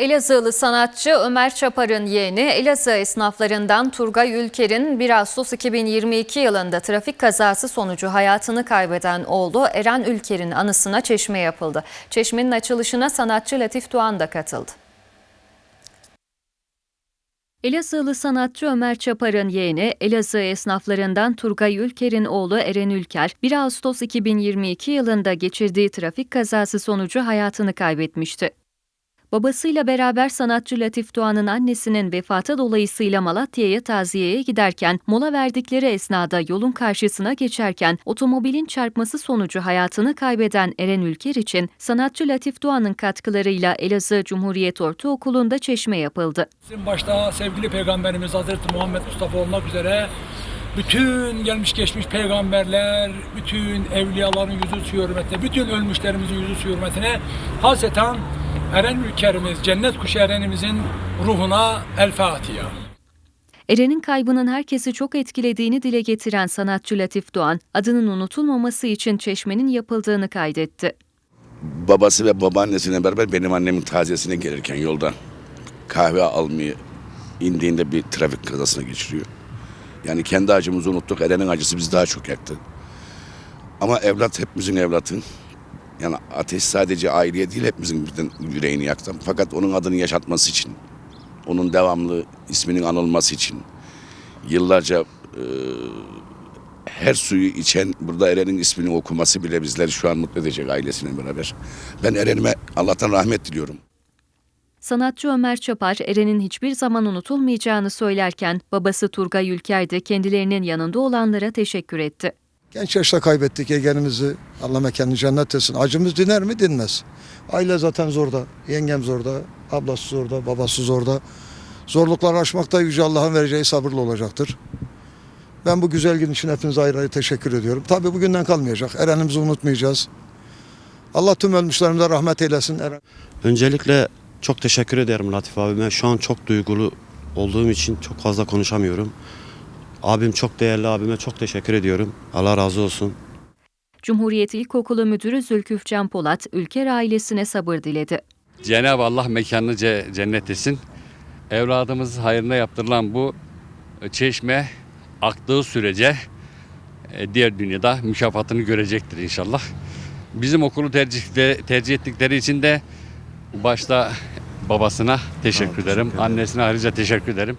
Elazığlı sanatçı Ömer Çapar'ın yeğeni Elazığ esnaflarından Turgay Ülker'in 1 Ağustos 2022 yılında trafik kazası sonucu hayatını kaybeden oğlu Eren Ülker'in anısına çeşme yapıldı. Çeşmenin açılışına sanatçı Latif Doğan da katıldı. Elazığlı sanatçı Ömer Çapar'ın yeğeni Elazığ esnaflarından Turgay Ülker'in oğlu Eren Ülker 1 Ağustos 2022 yılında geçirdiği trafik kazası sonucu hayatını kaybetmişti. Babasıyla beraber sanatçı Latif Doğan'ın annesinin vefatı dolayısıyla Malatya'ya taziyeye giderken mola verdikleri esnada yolun karşısına geçerken otomobilin çarpması sonucu hayatını kaybeden Eren Ülker için sanatçı Latif Doğan'ın katkılarıyla Elazığ Cumhuriyet Ortaokulu'nda çeşme yapıldı. Bizim başta sevgili Peygamberimiz Hazreti Muhammed Mustafa olmak üzere bütün gelmiş geçmiş peygamberler, bütün evliyaların yüzü hürmetine, bütün ölmüşlerimizin yüzü hürmetine haseten Eren Ülkerimiz, cennet kuşu Eren'imizin ruhuna El Fatiha. Eren'in kaybının herkesi çok etkilediğini dile getiren sanatçı Latif Doğan, adının unutulmaması için çeşmenin yapıldığını kaydetti. babası ve babaannesine beraber benim annemin taziyesine gelirken yolda kahve almaya indiğinde bir trafik kazasına geçiriyor. Yani kendi acımızı unuttuk. Eren'in acısı bizi daha çok yaktı. Ama evlat hepimizin evlatı. Yani ateş sadece aileye değil hepimizin birden yüreğini yaktı. Fakat onun adını yaşatması için, onun devamlı isminin anılması için yıllarca e, her suyu içen burada Eren'in ismini okuması bile bizleri şu an mutlu edecek ailesine beraber. Ben Eren'ime Allah'tan rahmet diliyorum. Sanatçı Ömer Çapar, Eren'in hiçbir zaman unutulmayacağını söylerken babası Turgay Ülker de kendilerinin yanında olanlara teşekkür etti. Genç yaşta kaybettik yeğenimizi. Allah mekanını cennet etsin. Acımız diner mi? Dinmez. Aile zaten zorda. Yengem zorda. Ablası zorda. Babası zorda. Zorluklar aşmakta Yüce Allah'ın vereceği sabırlı olacaktır. Ben bu güzel gün için hepinize ayrı ayrı teşekkür ediyorum. Tabii bugünden kalmayacak. Eren'imizi unutmayacağız. Allah tüm ölmüşlerimize rahmet eylesin. Eren. Öncelikle çok teşekkür ederim Latif abime. Şu an çok duygulu olduğum için çok fazla konuşamıyorum. Abim çok değerli abime çok teşekkür ediyorum. Allah razı olsun. Cumhuriyet İlkokulu Müdürü Zülküfcan Polat, Ülker ailesine sabır diledi. Cenab-ı Allah mekanını ce- cennet etsin. Evladımız hayrına yaptırılan bu çeşme aktığı sürece e, diğer dünyada mükafatını görecektir inşallah. Bizim okulu tercih, tercih ettikleri için de başta babasına teşekkür ederim. Annesine ayrıca teşekkür ederim.